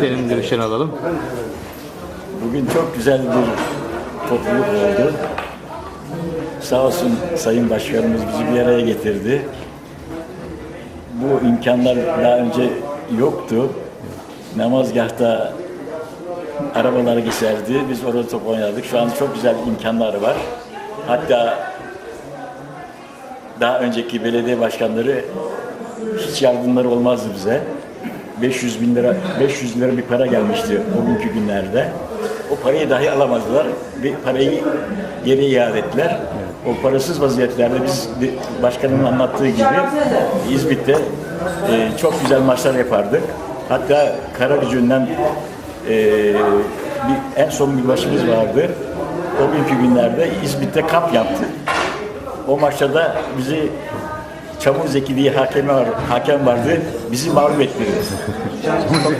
Senin görüşlerini alalım. Bugün çok güzel bir topluluk oldu. Sağ olsun Sayın Başkanımız bizi bir araya getirdi. Bu imkanlar daha önce yoktu. Namazgahta arabalar geçerdi. Biz orada top oynardık. Şu an çok güzel imkanlar var. Hatta daha önceki belediye başkanları hiç yardımları olmazdı bize. 500 bin lira, 500 lira bir para gelmişti o günkü günlerde. O parayı dahi alamadılar. Bir parayı geri iade ettiler. O parasız vaziyetlerde biz başkanın anlattığı gibi İzmit'te e, çok güzel maçlar yapardık. Hatta Karagücü'nden e, bir, en son bir başımız vardı. O günkü günlerde İzmit'te kamp yaptık. O maçta da bizi Çamur Zeki diye hakem, var, hakem vardı. Bizi mağlup ettirdi.